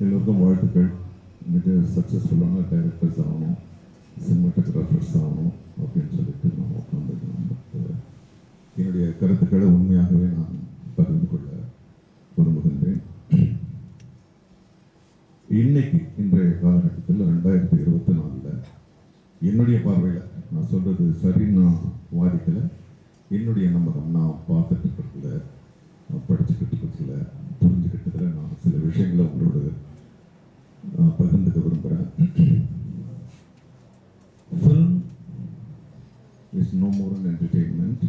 எல்லோருக்கும் வாழ்த்துக்கள். மிக சக்ஸஸ்ஃபுல்லான டைரக்டர்ஸ் ஆகணும். சினிமாட்டோகிராஃபர்ஸ் ஆகணும் அப்படின்னு சொல்லிட்டு நான் உட்காந்துருக்கேன் என்னுடைய கருத்துக்களை உண்மையாகவே நான் பகிர்ந்து கொள்ள விரும்புகின்றேன். இன்னைக்கு இன்றைய காலகட்டத்தில் ரெண்டாயிரத்தி இருபத்தி நாலில் என்னுடைய பார்வையில் நான் சொல்கிறது சரின்னு நான் வாதிக்கலை. என்னுடைய நம்பகம் நான் பார்த்துட்டு இருக்கிறதுல நான் படிச்சுக்கிட்டு இருக்கிறதுல புரிஞ்சுக்கிட்டதில் நான் சில விஷயங்களை உங்களோட பகிர்ந்துக்க விரும்புகிறேன் film is no more an entertainment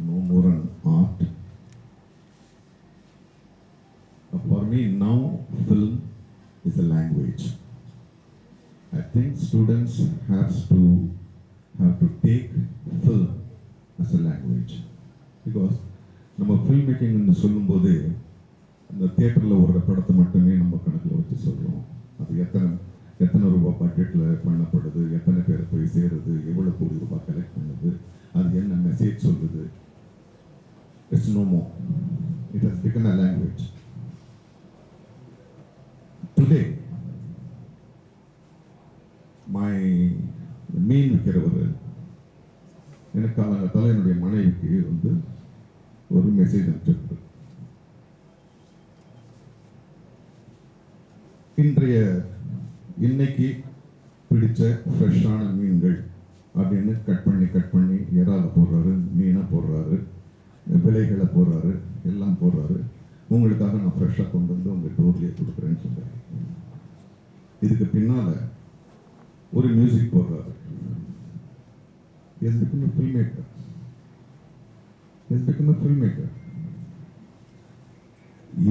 no more an art. Uh, For me, now film is a language. I think students has to have to take film as a language because நம்ம film மேக்கிங்னு சொல்லும்போது இந்த தியேட்டரில் ஒரு படத்தை மட்டுமே நம்ம கணக்கில் வச்சு சொல்கிறோம் அது எத்தனை எத்தனை ரூபாய் பட்ஜெட்டில் பண்ணப்படுது எத்தனை பேர் போய் சேருது எவ்வளோ கோடி ரூபாய் கலெக்ட் பண்ணுது அது என்ன மெசேஜ் சொல்லுது it's no more. It has become a language. Today, மீன் விற்கிறவர் எனக்கு தலைவனுடைய என்னுடைய மனைவிக்கு வந்து ஒரு மெசேஜ் அனுப்பிச்சிருக்கிறார் இன்றைய இன்னைக்கு பிடிச்ச ஃப்ரெஷ்ஷான மீன்கள் அப்படின்னு கட் பண்ணி கட் பண்ணி இறால போடுறாரு மீனை போடுறாரு விலைகளை போடுறாரு எல்லாம் போடுறாரு. உங்களுக்காக நான் ஃப்ரெஷ்ஷாக கொண்டு வந்து உங்கள் டோர்லேயே கொடுக்குறேன்னு சொல்கிறேன் இதுக்கு பின்னால் ஒரு மியூசிக் போடுறாரு. Has become film maker has become film maker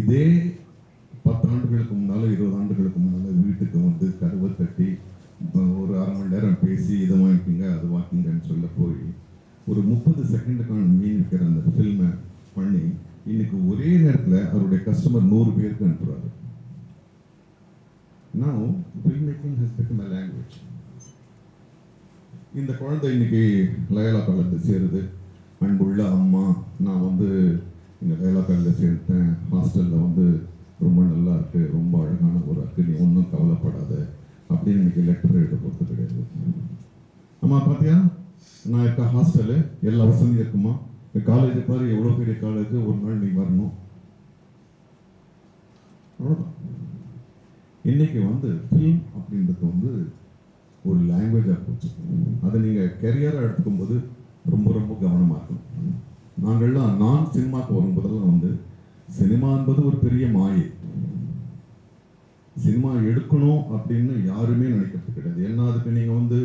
இதே பத்து ஆண்டுகளுக்கு முன்னால இருபது ஆண்டுகளுக்கு முன்னால வீட்டுக்கு வந்து கருவை தட்டி ஒரு அரை மணி நேரம் பேசி இதை வாங்கிக்கிங்க அது வாங்கிங்கன்னு சொல்ல போய் ஒரு முப்பது செகண்டுக்கான மீன் இருக்கிற அந்த ஃபில்மை பண்ணி இன்னைக்கு ஒரே நேரத்தில் அவருடைய கஸ்டமர் நூறு பேருக்கு அனுப்புறாரு. நான் film making has become a language இந்த குழந்தை இன்னைக்கு லயலா காலேஜில் சேருது. அன்புள்ள அம்மா நான் வந்து இங்கே லயலா காலேஜில் சேர்த்தேன். ஹாஸ்டலில் வந்து ரொம்ப நல்லா இருக்கு ரொம்ப அழகான ஒரு இருக்கு நீ ஒன்றும் கவலைப்படாத அப்படின்னு எனக்கு லெட்டர் எழுத போகிறது கிடையாது. அம்மா பார்த்தியா நான் இருக்க ஹாஸ்டலு எல்லா வசதியும் இருக்குமா? காலேஜ் பாரு எவ்வளோ பெரிய காலேஜ் ஒரு நாள் நீ வரணும். அவ்வளோதான் இன்னைக்கு வந்து ஃபிலிம் அப்படின்றது வந்து ஒரு லாங்குவேஜாக போச்சு. அதை நீங்கள் கெரியராக எடுத்துக்கும் போது ரொம்ப ரொம்ப கவனமாக இருக்கணும். நாங்கள்லாம் நான் சினிமாவுக்கு வரும்போதெல்லாம் வந்து சினிமா என்பது ஒரு பெரிய மாயை. சினிமா எடுக்கணும் அப்படின்னு யாருமே நினைக்கிறது கிடையாது. ஏன்னா அதுக்கு நீங்கள் வந்து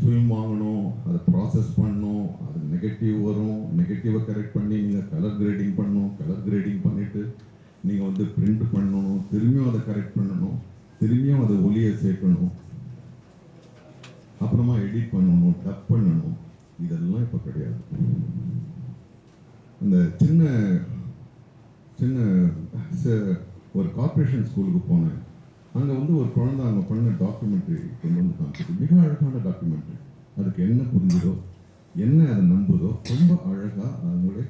ஃபில்ம் வாங்கணும் அதை ப்ராசஸ் பண்ணணும் அது நெகட்டிவ் வரும். நெகட்டிவை கரெக்ட் பண்ணி நீங்கள் கலர் கிரேடிங் பண்ணணும் கலர் கிரேடிங் பண்ணிவிட்டு நீங்கள் வந்து பிரிண்ட் பண்ணணும் திரும்பியும் அதை கரெக்ட் பண்ணணும் திரும்பியும் அதை ஒலியை சேர்க்கணும். அப்புறமா எடிட் பண்ணணும் டப் பண்ணணும். இதெல்லாம் இப்போ கிடையாது. அந்த சின்ன சின்ன ச- ஒரு கார்பரேஷன் ஸ்கூலுக்கு போனேன். அங்கே வந்து ஒரு குழந்தை அங்கே பண்ண டாக்குமெண்ட்ரி கொண்டு வந்து காமிச்சது. மிக அழகான டாக்குமெண்ட்ரி அதுக்கு என்ன புரிஞ்சுதோ என்ன அதை நம்புதோ ரொம்ப அழகாக அவங்களே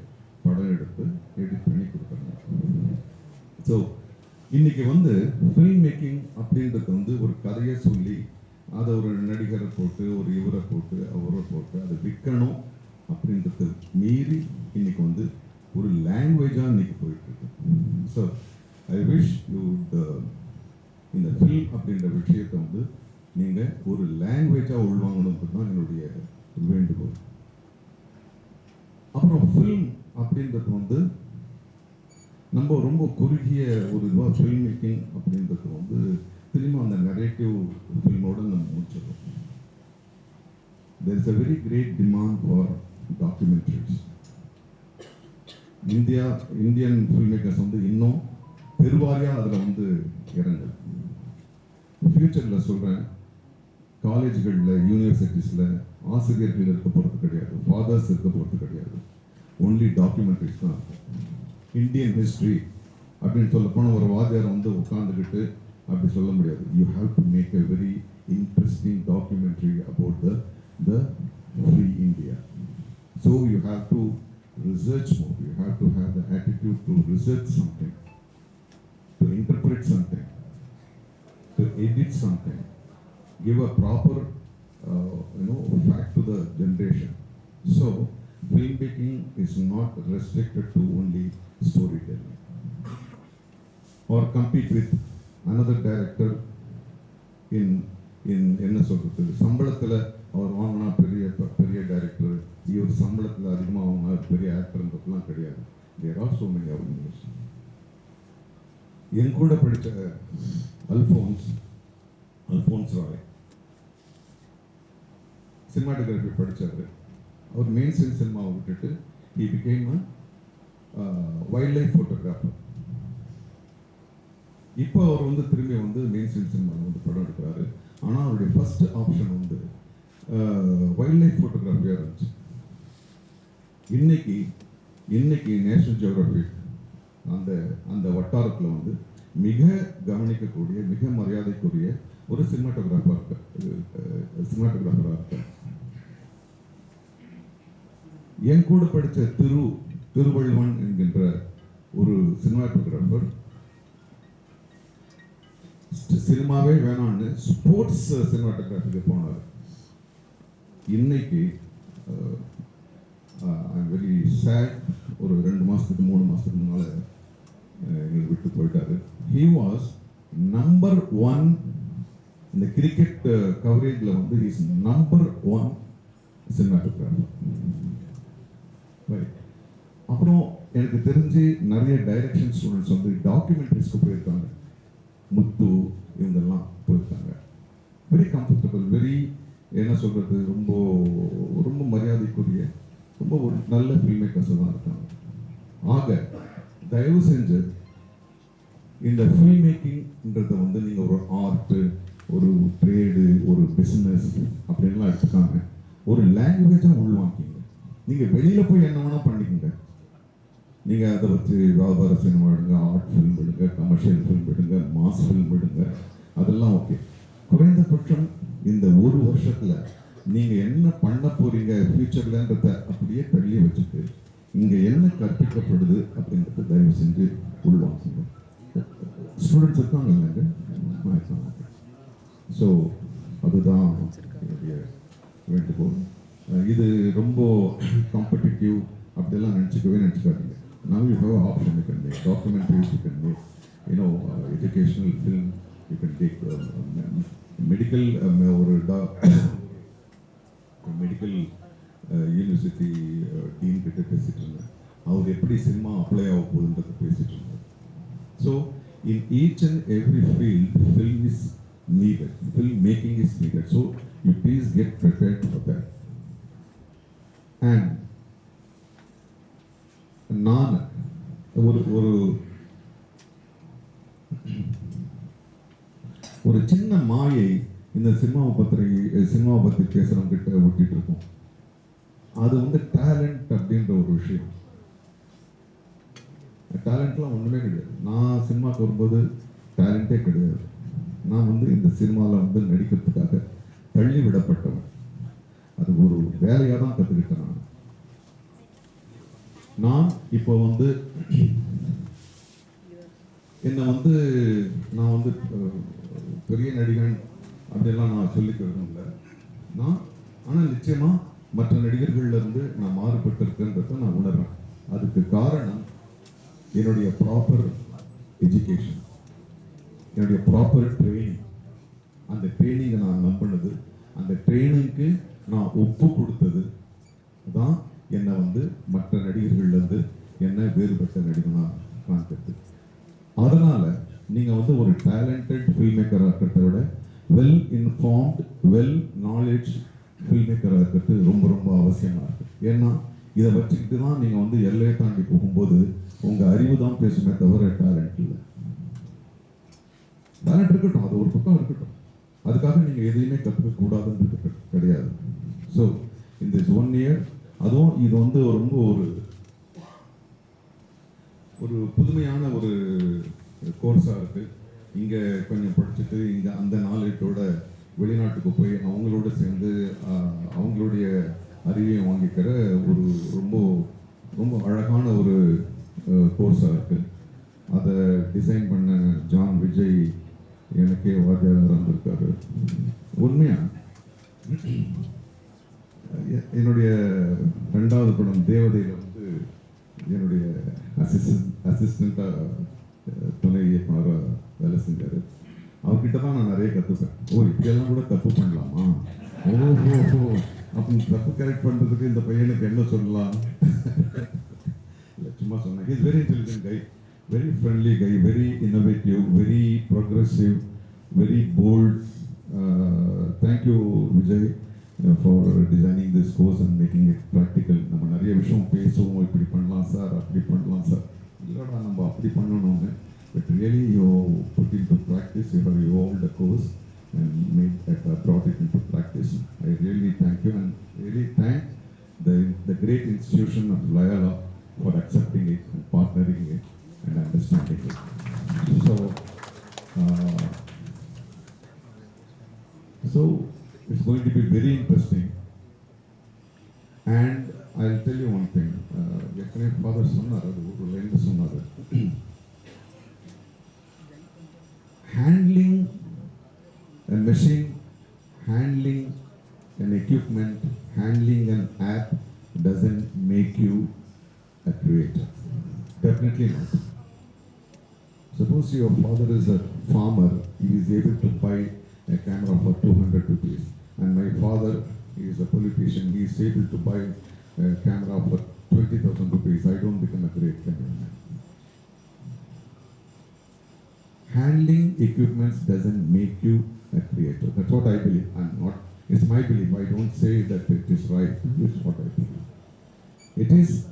படம் எடுத்து எடிட் பண்ணி கொடுக்குறாங்க ஸோ இன்னைக்கு வந்து ஃபில்ம் மேக்கிங் அப்படின்றது வந்து ஒரு கதையை சொல்லி அதை ஒரு நடிகரை போட்டு ஒரு இவரை போட்டு அவரை போட்டு அதை விற்கணும் அப்படின்றது மீறி இன்னைக்கு வந்து ஒரு லாங்குவேஜாக இன்னைக்கு போயிட்டு ஸோ ஐ விஷ் யூ இந்த ஃபில்ம் அப்படின்ற விஷயத்தை வந்து நீங்கள் ஒரு லாங்குவேஜாக உள்வாங்கணுன்றது தான் என்னுடைய வேண்டுகோள். அப்புறம் ஃபில்ம் அப்படின்றது வந்து நம்ம ரொம்ப குறுகிய ஒரு இதுவாக ஃபில்ம் மேக்கிங் அப்படின்றது வந்து திரும்ப அந்த நரேட்டிவ் ஃபில்மோடு நம்ம முடிச்சிடும் there is a very great demand for documentaries India Indian film makers வந்து இன்னும் பெருவாரியாக அதில் வந்து இறங்குது ஃப்யூச்சரில் சொல்கிறேன் காலேஜ்களில் யூனிவர்சிட்டிஸில் ஆசிரியர்கள் இருக்க போகிறது கிடையாது. ஃபாதர்ஸ் இருக்க போகிறது கிடையாது. ஒன்லி டாக்குமெண்ட்ரிஸ் தான் இந்தியன் ஹிஸ்ட்ரி அப்படின்னு சொல்லப்போனால் ஒரு வாத்தியார் வந்து உட்காந்துக்கிட்டு அப்படி சொல்ல முடியாது. You have to make a very interesting documentary about the the free India so you have to Research more you have to have the attitude to research something to direct something, to edit something, give a proper, uh, you know, fact to the generation. So, filmmaking is not restricted to only storytelling. Or compete with another director in in என்ன சொல்றது சம்பளத்தில் அவர் வாங்கினா பெரிய பெரிய director இவர் சம்பளத்தில் அதிகமாக அவங்க பெரிய ஆக்டர்ன்றதுலாம் கிடையாது. There are so many organisation என் கூட படித்த அல்ஃபோன்ஸ் அல்ஃபோன்ஸ் ராய் சினிமாட்டோகிராஃபி படித்தார் அவர் மெயின் ஸ்ட்ரீம் சினிமாவை விட்டுட்டு he became a wildlife photographer இப்போ அவர் வந்து திரும்பி வந்து மெயின் ஸ்ட்ரீம் சினிமாவில் வந்து படம் எடுக்கிறாரு. ஆனால் அவருடைய ஃபஸ்ட் ஆப்ஷன் வந்து வைல்ட் லைஃப் ஃபோட்டோகிராஃபியாக இருந்துச்சு. இன்னைக்கு இன்னைக்கு நேஷனல் ஜியோகிராஃபிக் அந்த அந்த வட்டாரத்தில் வந்து மிக கவனிக்கக்கூடிய மிக மரியாதைக்குரிய ஒரு சினிமாட்டோகிராஃபர் இருக்க சினிமாட்டோகிராஃபராக இருக்கார் என் கூட படித்த திரு திருவள்ளுவன் என்கின்ற ஒரு சினிமாட்டோகிராஃபர். சினிமாவே வேணான்னு ஸ்போர்ட்ஸ் சினிமாட்டோகிராஃபிக்கு போனார். இன்னைக்கு வெரி சேட் ஒரு ரெண்டு மாதத்துக்கு மூணு மாதத்துக்கு முன்னால் எங்களை விட்டு போயிட்டாரு. ஹீ வாஸ் நம்பர் ஒன் இந்த கிரிக்கெட் கவரேஜில் வந்து is number one cinematographer right அப்புறம் எனக்கு தெரிஞ்சு நிறைய டைரக்ஷன் ஸ்டூடெண்ட்ஸ் வந்து டாக்குமெண்ட்ரிஸ்க்கு போயிருக்காங்க. முத்து இவங்கெல்லாம் போயிருக்காங்க. வெரி கம்ஃபர்டபுள் வெரி என்ன சொல்கிறது ரொம்ப ரொம்ப மரியாதைக்குரிய ரொம்ப ஒரு நல்ல ஃபில்ம் மேக்கர்ஸாக இருக்காங்க ஆக தயவு செஞ்சு இந்த ஃபில்ம் மேக்கிங்ன்றத வந்து நீங்கள் ஒரு ஆர்ட்டு ஒரு ட்ரேடு ஒரு பிஸ்னஸ் அப்படின்லாம் எடுத்துக்காங்க ஒரு லாங்குவேஜாக உள்வாங்கிங்க. நீங்கள் வெளியில் போய் என்ன வேணால் பண்ணிக்கோங்க. நீங்கள் அதை வச்சு வியாபார சினிமா எடுங்க ஆர்ட் ஃபில்ம் எடுங்க கமர்ஷியல் ஃபில்ம் எடுங்க மாஸ் ஃபில்ம் எடுங்க அதெல்லாம் ஓகே குறைந்தபட்சம் இந்த ஒரு வருஷத்தில் நீங்கள் என்ன பண்ண போறீங்க ஃபியூச்சர்லன்றத அப்படியே தள்ளி வச்சுட்டு இங்கே என்ன கற்பிக்கப்படுது அப்படின்றத தயவு செஞ்சு உள்வாங்க ஸ்டூடெண்ட்ஸ் இருக்காங்க இல்லைங்க? ஸோ அதுதான் என்னுடைய வேண்டுகோள். இது ரொம்ப காம்படிட்டிவ் அப்படிலாம் நினச்சிக்கவே நினச்சிக்காதீங்க. Now you have option you can make documentaries you can make you know educational film you film take medical ஒரு மெடிக்கல் யூனிவர்சிட்டி டீன் கிட்ட பேசிட்டு இருந்தேன். அவர் எப்படி சினிமா அப்ளை ஆக போகுதுன்றத பேசிட்டு இருந்தார் so in each and every field film is needed film making is needed so you please get prepared for that and நான் ஒரு ஒரு ஒரு சின்ன மாயை இந்த சினிமாவை பத்திரிகை சினிமாவை பற்றி பேசுகிறவங்க கிட்ட இருக்கோம் அது வந்து டேலண்ட் அப்படின்ற ஒரு விஷயம். டேலண்ட்லாம் ஒன்றுமே கிடையாது. நான் சினிமாவுக்கு வரும்போது டேலண்ட்டே கிடையாது. நான் வந்து இந்த சினிமாவில் வந்து நடிக்கிறதுக்காக தள்ளி விடப்பட்டவன். அது ஒரு வேலையாக தான் கற்றுக்கிட்டேன் நான். நான் இப்போ வந்து என்னை வந்து நான் வந்து பெரிய நடிகன் அப்படியெல்லாம் நான் சொல்லிக்கிறது இல்லை நான் ஆனால் நிச்சயமாக மற்ற நடிகர்கள்லேருந்து நான் மாறுபட்டிருக்கேன்றத நான் உணர்றேன். அதுக்கு காரணம் என்னுடைய ப்ராப்பர் எஜுகேஷன் என்னுடைய ப்ராப்பர் ட்ரைனிங் அந்த ட்ரைனிங்கை நான் நம்பினது அந்த ட்ரைனிங்க்கு நான் ஒப்பு கொடுத்தது தான் என்னை வந்து மற்ற நடிகர்கள்லேருந்து என்ன வேறுபட்ட நடிகனாக காண்கிறது அதனால் நீங்கள் வந்து ஒரு டேலண்டட் ஃபில்ம் மேக்கராக இருக்கிறத விட well informed well knowledge film மேக்கராக இருக்கிறது ரொம்ப ரொம்ப அவசியமாக இருக்கு. ஏன்னா இதை வச்சுக்கிட்டு தான் நீங்கள் வந்து எல்லையை தாண்டி போகும்போது உங்கள் அறிவு தான் பேசுமே தவிர டேலண்ட் இல்லை. டேலண்ட் இருக்கட்டும் அது ஒரு பக்கம் இருக்கட்டும். அதுக்காக நீங்கள் எதையுமே கற்றுக்க கூடாதுன்றது கிடையாது. ஸோ இந்த ஒன் இயர் அதுவும் இது வந்து ரொம்ப ஒரு ஒரு புதுமையான ஒரு கோர்ஸாக இருக்குது இங்கே கொஞ்சம் படிச்சுட்டு இங்கே அந்த நாலேஜோட வெளிநாட்டுக்கு போய் அவங்களோட சேர்ந்து அவங்களுடைய அறிவையும் வாங்கிக்கிற ஒரு ரொம்ப ரொம்ப அழகான ஒரு கோர்ஸாக இருக்குது அதை டிசைன் பண்ண ஜான் விஜய் எனக்கே வாத்தியாராக இருந்திருக்காரு. உண்மையா? என்னுடைய ரெண்டாவது படம் தேவதையில் வந்து என்னுடைய அசிஸ்டன்ட் அசிஸ்டண்ட்டாக துணை இயக்குனராக வேலை செஞ்சார். அவர்கிட்ட தான் நான் நிறைய கற்றுப்பேன் ஓ இப்படியெல்லாம் கூட தப்பு பண்ணலாமா? ஓஹோ ஓ அப்போ தப்பு கரெக்ட் பண்ணுறதுக்கு இந்த பையனுக்கு என்ன சொல்லலாம்? இல்லை சும்மா சொன்னேன். Is very intelligent guy very friendly guy very innovative very progressive very bold thank you Vijay for designing this course and making it practical நம்ம நிறைய விஷயம் பேசுவோம். இப்படி பண்ணலாம் சார். அப்படி பண்ணலாம் sir. இல்லைடா நம்ம அப்படி பண்ணணும்னு but really you put in to practice you have you the course and made that uh, brought it into practice. I really thank you and really thank the, the great institution of Loyola for accepting it and partnering it and understanding it. So, uh, so it's going to be very interesting. great fathers ఉన్నారు అది ఊరు lenders Handling handling and machine handling and equipment handling and app doesn't make you a creator. Definitely not. Suppose your father is a farmer, he is able to buy a camera for 200 rupees. And my father, is a politician, he is able to buy a camera for 20,000 rupees. I don't become a great cameraman. handling equipments doesn't make you a creator. That's what I believe. I'm not, it's my belief. I don't say that it is right. Mm-hmm. It's what I believe. It is,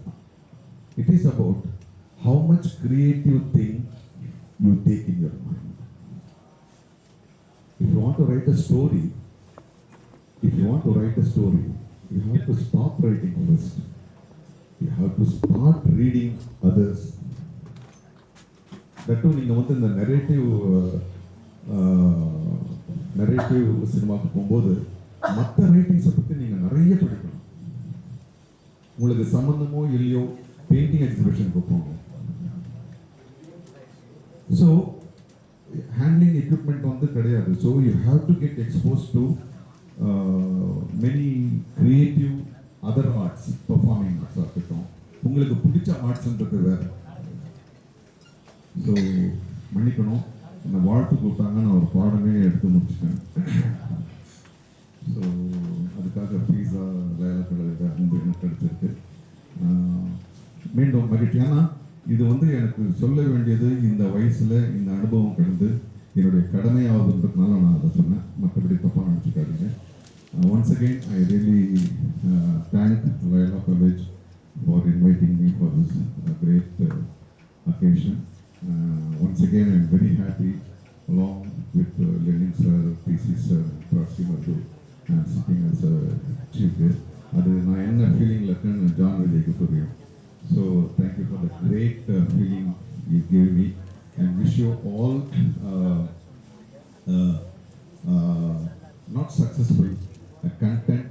it is about how much creative thing you take in your mind. If you want to write a story, if you want to write a story, you have to stop writing first. You have to start reading others தட்டும் நீங்கள் வந்து இந்த narrative narrative சினிமாவுக்கு போகும்போது மற்ற ரைட்டிங்ஸை பற்றி நீங்கள் நிறைய படிக்கணும். உங்களுக்கு சம்மந்தமோ இல்லையோ பெயிண்டிங் எக்ஸிபிஷனுக்கு போகணும். ஸோ ஹேண்ட்லிங் எக்யூப்மெண்ட் வந்து கிடையாது. So you have to get expose to many creative other arts performing ஆர்ட்ஸாக இருக்கட்டும் உங்களுக்கு பிடிச்ச ஆர்ட்ஸ்ன்றது வேறு. ஸோ மன்னிக்கணும். என்னை வாழ்த்து கொடுத்தாங்க. நான் ஒரு பாடமே எடுத்து முடிச்சுட்டேன். ஸோ அதுக்காக பீஸா வேலை கலர் அன்பு எனக்கு கிடைச்சிருக்கு. மீண்டும் மகிழ்ச்சி. ஏன்னா இது வந்து எனக்கு சொல்ல வேண்டியது இந்த வயசில் இந்த அனுபவம் கடந்து என்னுடைய கடமையாவதுன்றதுனால நான் அதை சொன்னேன். மற்றபடி தப்பாக நினச்சிக்காதீங்க. Once again I really thank Loyola college For inviting me for this great occasion. Uh, once again, I'm very happy, along with uh, Lenin sir, PC sir, Prasi Madhu, I'm sitting as a chief guest. அது நான் என்ன ஃபீலிங்கில் இருக்கேன்னு John விஜய்க்கு தெரியும் so thank you for the great feeling you gave me and wish you all not successful content